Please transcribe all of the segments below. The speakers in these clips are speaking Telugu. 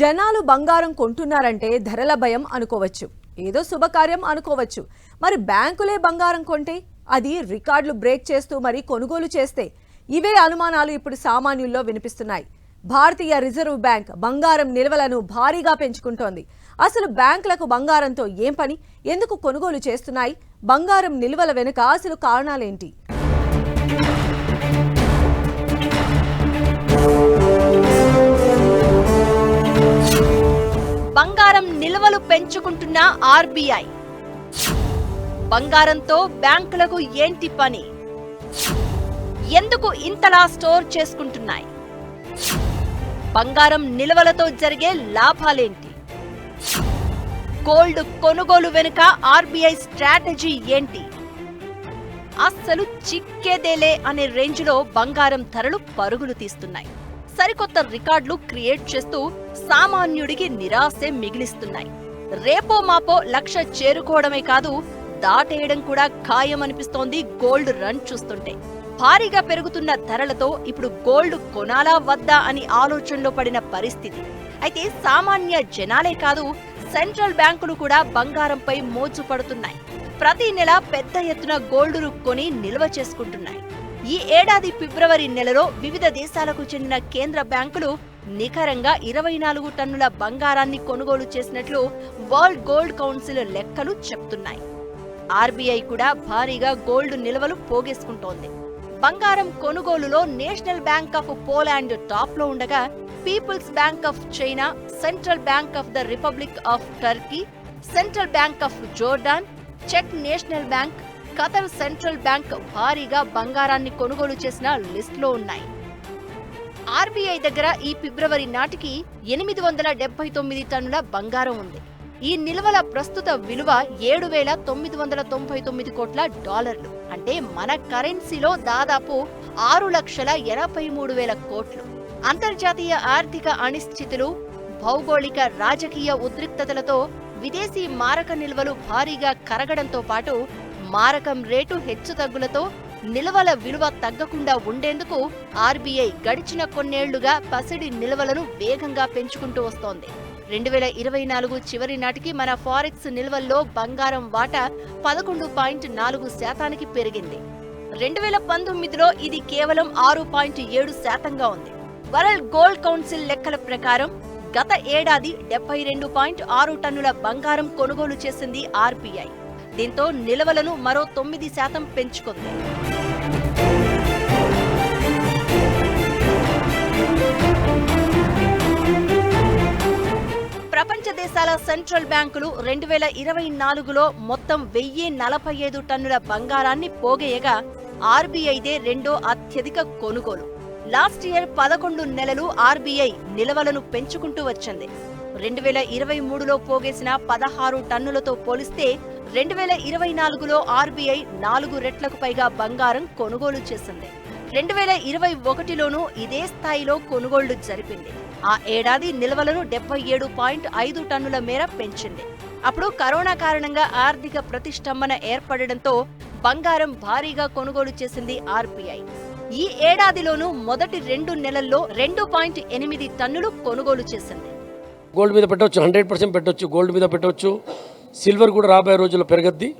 జనాలు బంగారం కొంటున్నారంటే ధరల భయం అనుకోవచ్చు. ఏదో శుభకార్యం అనుకోవచ్చు. మరి బ్యాంకులే బంగారం కొంటే అది రికార్డులు బ్రేక్ చేస్తూ మరి కొనుగోలు చేస్తే ఇవే అనుమానాలు ఇప్పుడు సామాన్యుల్లో వినిపిస్తున్నాయి. భారతీయ రిజర్వ్ బ్యాంక్ బంగారం నిల్వలను భారీగా పెంచుకుంటోంది. అసలు బ్యాంకులకు బంగారంతో ఏం పని? ఎందుకు కొనుగోలు చేస్తున్నాయి? బంగారం నిల్వల వెనుక అసలు కారణాలేంటి? బంగారం నిల్వలు పెంచుకుంటున్న ఆర్బీఐ. బంగారంతో బ్యాంకులకు ఏంటి పని? ఎందుకు ఇంతలా స్టోర్ చేసుకుంటున్నాయి? బంగారం నిల్వలతో జరిగే లాభాలేంటి? గోల్డ్ కొనుగోలు వెనుక ఆర్బీఐ స్ట్రాటజీ ఏంటి? అస్సలు చిక్కేదేలే అనే రేంజ్లో బంగారం ధరలు పరుగులు తీస్తున్నాయి. సరికొత్త రికార్డులు క్రియేట్ చేస్తూ సామాన్యుడికి నిరాశే మిగిలిస్తున్నాయి. రేపో మాపో లక్ష చేరుకోవడమే కాదు దాటేయడం కూడా ఖాయమనిపిస్తోంది గోల్డ్ రన్ చూస్తుంటే. భారీగా పెరుగుతున్న ధరలతో ఇప్పుడు గోల్డ్ కొనాలా వద్దా అని ఆలోచనలో పడిన పరిస్థితి. అయితే సామాన్య జనాలే కాదు సెంట్రల్ బ్యాంకులు కూడా బంగారంపై మోజు పడుతున్నాయి. ప్రతి నెల పెద్ద ఎత్తున గోల్డును కొని నిల్వ చేసుకుంటున్నాయి. ఈ ఏడాది ఫిబ్రవరి నెలలో వివిధ దేశాలకు చెందిన కేంద్ర బ్యాంకులు నికరంగా ఇరవై నాలుగు టన్నుల బంగారాన్ని కొనుగోలు చేసినట్లు వరల్డ్ గోల్డ్ కౌన్సిల్ లెక్కలు చెప్తున్నాయి. ఆర్బీఐ కూడా భారీగా గోల్డ్ నిల్వలు పోగేసుకుంటోంది. బంగారం కొనుగోలులో నేషనల్ బ్యాంక్ ఆఫ్ పోలాండ్ టాప్లో ఉండగా People's Bank of China Central Bank of the Republic of Turkey Central Bank of Jordan check National Bank Qatar Central Bank భారీగా బంగారాన్ని కొనుగోలు చేసిన లిస్టులో ఉన్నాయి. ఆర్బీఐ దగ్గర ఈ ఫిబ్రవరి నాటికి ఎనిమిది వందల డెబ్బై తొమ్మిది టన్నుల బంగారం ఉంది. ఈ నిల్వల ప్రస్తుత విలువ ఏడు వేల తొమ్మిది వందల తొంభై తొమ్మిది కోట్ల డాలర్లు. అంటే మన కరెన్సీలో దాదాపు ఆరు లక్షల ఎనభై మూడు వేల కోట్లు. అంతర్జాతీయ ఆర్థిక అనిశ్చితులు భౌగోళిక రాజకీయ ఉద్రిక్తతలతో విదేశీ మారక నిల్వలు భారీగా కరగడంతో పాటు మారకం రేటు హెచ్చుతగ్గులతో నిల్వల విలువ తగ్గకుండా ఉండేందుకు ఆర్బీఐ గడిచిన కొన్నేళ్ళుగా పసిడి నిల్వలను వేగంగా పెంచుకుంటూ వస్తోంది. రెండు వేల ఇరవై నాలుగు చివరి నాటికి మన ఫారెక్స్ నిల్వల్లో బంగారం వాటా పదకొండు పాయింట్ నాలుగు శాతానికి పెరిగింది. రెండు వేల పంతొమ్మిదిలో ఇది కేవలం ఆరు పాయింట్ ఏడు శాతంగా ఉంది. వరల్డ్ గోల్డ్ కౌన్సిల్ లెక్కల ప్రకారం గత ఏడాది డెబ్బై రెండు పాయింట్ ఆరు టన్నుల బంగారం కొనుగోలు చేసింది ఆర్బీఐ. దీంతో నిల్వలను మరో తొమ్మిది శాతం పెంచుకుంది. ప్రపంచ దేశాల సెంట్రల్ బ్యాంకులు రెండు వేల ఇరవై నాలుగులో మొత్తం వెయ్యి నలభై ఐదు టన్నుల బంగారాన్ని పోగేయగా ఆర్బీఐదే రెండో అత్యధిక కొనుగోలు. లాస్ట్ ఇయర్ పదకొండు నెలలు ఆర్బీఐ నిల్వలను పెంచుకుంటూ వచ్చింది. రెండు వేల ఇరవై మూడులో పోగేసిన పదహారు టన్నులతో పోలిస్తే రెండు వేల ఇరవై నాలుగులో ఆర్బీఐ నాలుగు రెట్లకు పైగా బంగారం కొనుగోలు చేసింది. రెండు వేల ఇరవై ఒకటిలోనూ ఇదే స్థాయిలో కొనుగోళ్ళు జరిపింది. ఆ ఏడాది నిల్వలను డెబ్బై ఏడు పాయింట్ ఐదు టన్నుల మేర పెంచింది. అప్పుడు కరోనా కారణంగా ఆర్థిక ప్రతిష్టంభన ఏర్పడడంతో బంగారం భారీగా కొనుగోలు చేసింది ఆర్బీఐ. ఈ ఏడాదిలోనూ మొదటి రెండు నెలల్లో రెండు పాయింట్ ఎనిమిది టన్నులు కొనుగోలు చేసింది. గోల్డ్ మీద పెట్టవచ్చు హండ్రెడ్ పర్సెంట్ పెట్టవచ్చు గోల్డ్ మీద పెట్టవచ్చు. సిల్వర్ కూడా రాబోయే రోజుల్లో పెరగద్ది.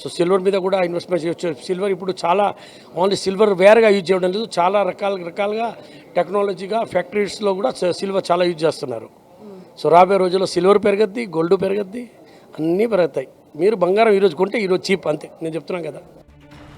సో సిల్వర్ మీద కూడా ఇన్వెస్ట్మెంట్ చేయొచ్చు. సిల్వర్ ఇప్పుడు చాలా ఓన్లీ సిల్వర్ వేరేగా యూజ్ చేయడం లేదు. చాలా రకాల రకాలుగా టెక్నాలజీగా ఫ్యాక్టరీస్లో కూడా సిల్వర్ చాలా యూజ్ చేస్తున్నారు. సో రాబోయే రోజుల్లో సిల్వర్ పెరగద్ది గోల్డ్ పెరగద్ది అన్నీ పెరుగుతాయి. మీరు బంగారం ఈరోజు కొంటే ఈరోజు చీప్ అంతే. నేను చెప్తున్నాను కదా.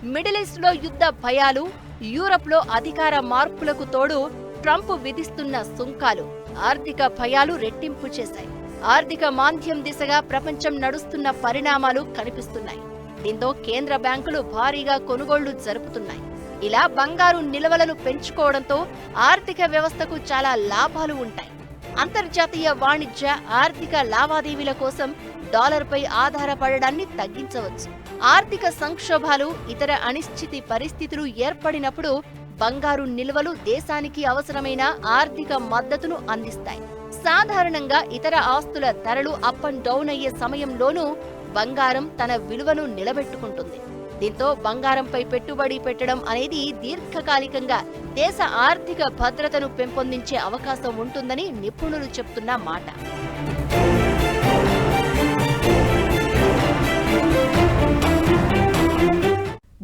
మిడిల్ ఈస్ట్లో యుద్ధ భయాలు యూరప్లో అధికార మార్పులకు తోడు ట్రంప్ విధిస్తున్న సుంకాలు. ఆర్థిక భయాలు రెట్టింపు చేశాయి. ఆర్థిక మాంద్యం దిశగా ప్రపంచం నడుస్తున్న పరిణామాలు కనిపిస్తున్నాయి. దీంతో కేంద్ర బ్యాంకులు భారీగా కొనుగోళ్ళు జరుపుతున్నాయి. ఇలా బంగారు నిల్వలను పెంచుకోవడంతో ఆర్థిక వ్యవస్థకు చాలా లాభాలు ఉంటాయి. అంతర్జాతీయ వాణిజ్య ఆర్థిక లావాదేవీల కోసం డాలర్పై ఆధారపడడాన్ని తగ్గించవచ్చు. ఆర్థిక సంక్షోభాలు ఇతర అనిశ్చితి పరిస్థితులు ఏర్పడినప్పుడు బంగారు నిల్వలు దేశానికి అవసరమైన ఆర్థిక మద్దతును అందిస్తాయి. సాధారణంగా ఇతర ఆస్తుల ధరలు అప్ అండ్ డౌన్ అయ్యే సమయంలోనూ బంగారం తన విలువను నిలబెట్టుకుంటుంది. దీంతో బంగారంపై పెట్టుబడి పెట్టడం అనేది దీర్ఘకాలికంగా దేశ ఆర్థిక భద్రతను పెంపొందించే అవకాశం ఉంటుందని నిపుణులు చెప్తున్న మాట.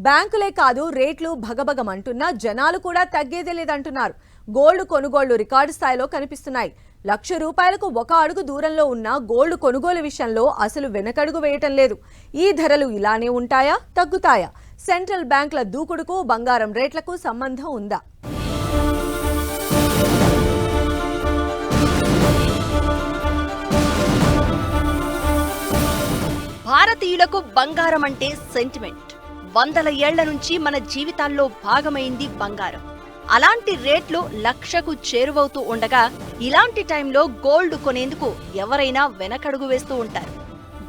బ్యాంకులే కాదు రేట్లు భగభగమంటున్నా జనాలు కూడా తగ్గేదే లేదంటున్నారు. గోల్డ్ కొనుగోళ్ళు రికార్డు స్థాయిలో కనిపిస్తున్నాయి. లక్ష రూపాయలకు ఒక అడుగు దూరంలో ఉన్న గోల్డ్ కొనుగోలు విషయంలో అసలు వెనకడుగు వేయటం లేదు. ఈ ధరలు ఇలానే ఉంటాయా? తగ్గుతాయా? సెంట్రల్ బ్యాంకుల దూకుడుకు బంగారం రేట్లకు సంబంధం ఉందా? భారతీయులకు బంగారం అంటే సెంటిమెంట్ వందల ఏళ్ళ నుంచి మన జీవితాల్లో భాగమైంది బంగారం. అలాంటి రేట్లు లక్షకు చేరువవుతూ ఉండగా ఇలాంటి టైంలో గోల్డ్ కొనేందుకు ఎవరైనా వెనకడుగు వేస్తూ ఉంటారు.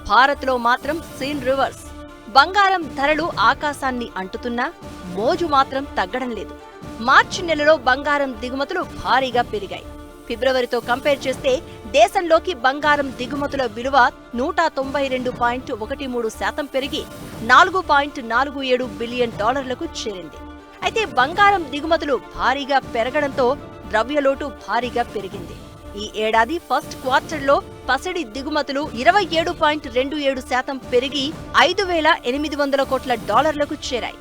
భారత్లో మాత్రం సీన్ రివర్స్. బంగారం ధరలు ఆకాశాన్ని అంటుతున్నా మోజు మాత్రం తగ్గడం లేదు. మార్చి నెలలో బంగారం దిగుమతులు భారీగా పెరిగాయి. ఫిబ్రవరితో కంపేర్ చేస్తే దేశంలోకి బంగారం దిగుమతుల విలువ నూట తొంభై రెండు పాయింట్ ఒకటి మూడు శాతం పెరిగి నాలుగు పాయింట్ నాలుగు ఏడు బిలియన్ డాలర్లకు చేరింది. అయితే బంగారం దిగుమతులు భారీగా పెరగడంతో ద్రవ్యలోటు భారీగా పెరిగింది. ఈ ఏడాది ఫస్ట్ క్వార్టర్లో పసిడి దిగుమతులు ఇరవై ఏడు పాయింట్ రెండు ఏడు శాతం పెరిగి ఐదు వేల ఎనిమిది వందల కోట్ల డాలర్లకు చేరాయి.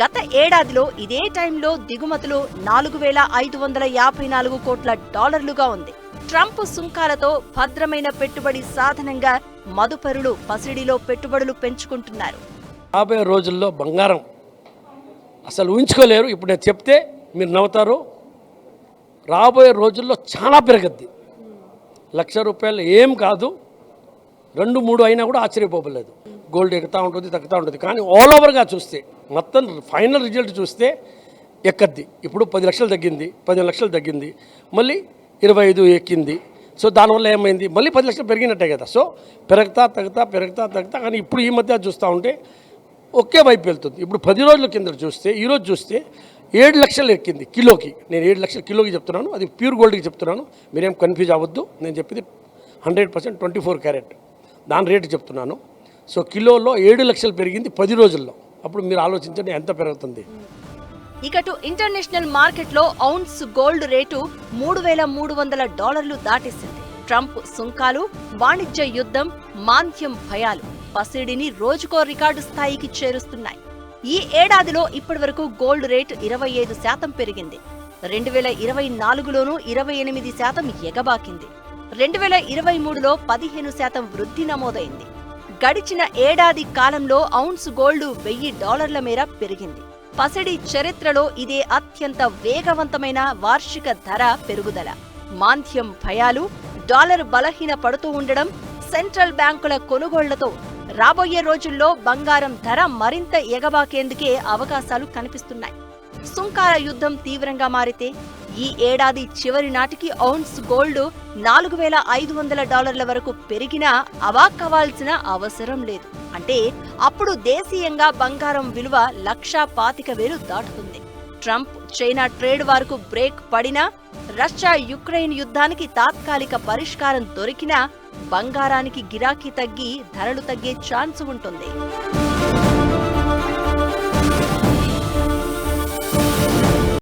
గత ఏడాదిలో ఇదే టైంలో దిగుమతులు నాలుగు వేల ఐదు వందల యాభై నాలుగు కోట్ల డాలర్లుగా ఉంది. ట్రంప్ సుంకాలతో భద్రమైన పెట్టుబడి సాధనంగా మదుపరులు పసిడిలో పెట్టుబడులు పెంచుకుంటున్నారు. రాబోయే రోజుల్లో బంగారం అసలు ఊహించుకోలేరు. ఇప్పుడు నేను చెప్తే మీరు నవ్వుతారు. రాబోయే రోజుల్లో చాలా పెరగద్ది. లక్ష రూపాయలు ఏం కాదు. రెండు మూడు అయినా కూడా ఆశ్చర్యపోలేదు గోల్డ్ ఎక్కుతా ఉంటుంది తగ్గుతూ ఉంటుంది. కానీ ఆల్ ఓవర్గా చూస్తే మొత్తం ఫైనల్ రిజల్ట్ చూస్తే ఎక్కద్ది? ఇప్పుడు పది లక్షలు తగ్గింది పదిహేను లక్షలు తగ్గింది మళ్ళీ ఇరవై ఐదు ఎక్కింది. సో దానివల్ల ఏమైంది? మళ్ళీ పది లక్షలు పెరిగినట్టే కదా. సో పెరగతా తగ్గుతా పెరగతా తగ్గుతా కానీ ఇప్పుడు ఈ మధ్య చూస్తూ ఉంటే ఒకే వైపు వెళ్తుంది. ఇప్పుడు పది రోజుల కింద చూస్తే ఈరోజు చూస్తే ఏడు లక్షలు ఎక్కింది కిలోకి. నేను ఏడు లక్షల కిలోకి చెప్తున్నాను అది ప్యూర్ గోల్డ్కి చెప్తున్నాను. మీరేం కన్ఫ్యూజ్ అవ్వద్దు. నేను చెప్పింది hundred percent twenty four carat. దాని రేటు చెప్తున్నాను. సో కిలోలో ఏడు లక్షలు పెరిగింది పది రోజుల్లో. అప్పుడు మీరు ఆలోచించండి ఎంత పెరుగుతుంది? ఇకటు ఇంటర్నేషనల్ మార్కెట్లో ఔన్స్ గోల్డ్ రేటు మూడు వేల మూడు వందల డాలర్లు దాటేసింది. ట్రంప్ సుంకాలు వాణిజ్య యుద్ధం మాంద్యం భయాలు పసిడిని రోజుకో రికార్డు స్థాయికి చేరుస్తున్నాయి. ఈ ఏడాదిలో ఇప్పటివరకు గోల్డ్ రేటు ఇరవై ఐదు శాతం పెరిగింది. రెండు వేల ఇరవై నాలుగులోనూ ఇరవై ఎనిమిది శాతం ఎగబాకింది. రెండు వేల ఇరవై మూడులో పదిహేను శాతం వృద్ధి నమోదైంది. గడిచిన ఏడాది కాలంలో ఔన్స్ గోల్డ్ వెయ్యి డాలర్ల మేర పెరిగింది. పసిడి చరిత్రలో ఇదే అత్యంత వేగవంతమైన వార్షిక ధర పెరుగుదల. మాంద్యం భయాలు డాలర్ బలహీన పడుతూ ఉండడం సెంట్రల్ బ్యాంకుల కొనుగోళ్ళతో రాబోయే రోజుల్లో బంగారం ధర మరింత ఎగబాకేందుకే అవకాశాలు కనిపిస్తున్నాయి. సుంకాల యుద్ధం తీవ్రంగా మారితే ఈ ఏడాది చివరి నాటికి ఔన్స్ గోల్డ్ నాలుగు వేల ఐదు వందల డాలర్ల వరకు పెరిగినా అవాక్కవాల్సిన అవసరం లేదు. అంటే అప్పుడు దేశీయంగా బంగారం విలువ లక్షా పాతిక వేలు దాటుతుంది. ట్రంప్ చైనా ట్రేడ్ వార్కు బ్రేక్ పడినా రష్యా యుక్రెయిన్ యుద్ధానికి తాత్కాలిక పరిష్కారం దొరికినా బంగారానికి గిరాకీ తగ్గి ధరలు తగ్గే ఛాన్స్ ఉంటుంది.